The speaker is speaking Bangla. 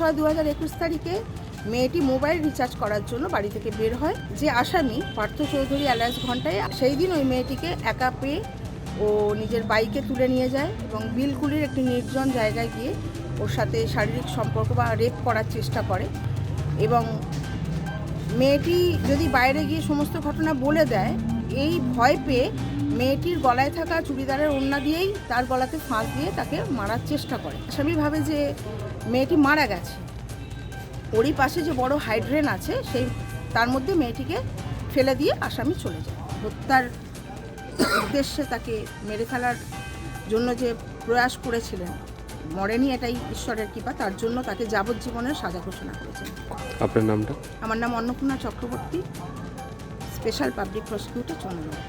ছয় দু হাজার একুশ তারিখে মেয়েটি মোবাইল রিচার্জ করার জন্য বাড়ি থেকে বের হয়। যে আসামি পার্থ চৌধুরী অ্যালায়েন্স ঘন্টায়, সেই দিন ওই মেয়েটিকে একা পেয়ে ও নিজের বাইকে তুলে নিয়ে যায় এবং বিলকুলির একটি নির্জন জায়গায় গিয়ে ওর সাথে শারীরিক সম্পর্ক বা রেপ করার চেষ্টা করে এবং মেয়েটি যদি বাইরে গিয়ে সমস্ত ঘটনা বলে দেয়, এই ভয় পেয়ে মেয়েটির গলায় থাকা চুড়িদারের ওড়না দিয়েই তার গলাতে ফাঁস দিয়ে তাকে মারার চেষ্টা করে। আসামি ভাবে যে মেয়েটি মারা গেছে ওরই পাশে যে বড় হাইড্রেন আছে সেই তার মধ্যে মেয়েটিকে ফেলে দিয়ে আসামি চলে যায়। হত্যার উদ্দেশ্যে তাকে মেরে ফেলার জন্য যে প্রয়াস করেছিলেন মরেনি এটাই ঈশ্বরের কৃপা তার জন্য তাকে যাবজ্জীবনের সাজা ঘোষণা করেছেন। আপনার নামটা? আমার নাম Annapurna Chakraborty special public prosecutor Chandannagar